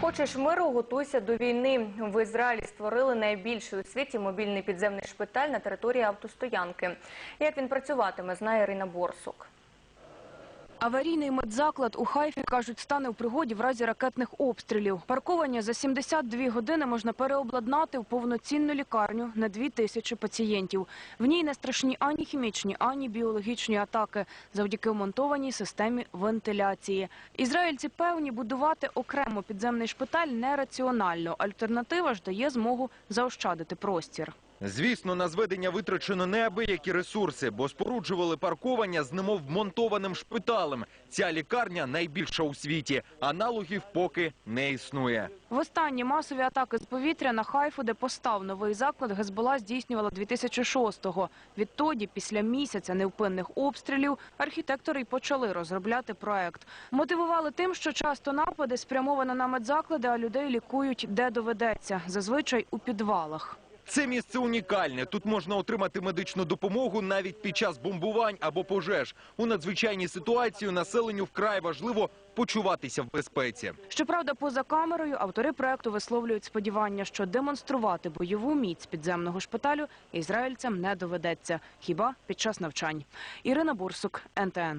Хочеш миру, готуйся до війни. В Ізраїлі створили найбільший у світі мобільний підземний шпиталь на території автостоянки. Як він працюватиме, знає Ірина Борсук. Аварійний медзаклад у Хайфі, кажуть, стане у пригоді в разі ракетних обстрілів. Парковання за 72 години можна переобладнати в повноцінну лікарню на 2 тисячі пацієнтів. В ній не страшні ані хімічні, ані біологічні атаки завдяки вмонтованій системі вентиляції. Ізраїльці певні, будувати окремо підземний шпиталь нераціонально. Альтернатива ж дає змогу заощадити простір. Звісно, на зведення витрачено неабиякі ресурси, бо споруджували паркування з немов вмонтованим шпиталем. Ця лікарня найбільша у світі. Аналогів поки не існує. Востанні масові атаки з повітря на Хайфу, де постав новий заклад, Гезбола здійснювала 2006-го. Відтоді, після місяця невпинних обстрілів, архітектори й почали розробляти проект. Мотивували тим, що часто напади спрямовано на медзаклади, а людей лікують де доведеться, зазвичай у підвалах. Це місце унікальне. Тут можна отримати медичну допомогу навіть під час бомбувань або пожеж. У надзвичайній ситуації населенню вкрай важливо почуватися в безпеці. Щоправда, поза камерою автори проекту висловлюють сподівання, що демонструвати бойову міць підземного шпиталю ізраїльцям не доведеться, хіба під час навчань. Ірина Бурсук, НТН.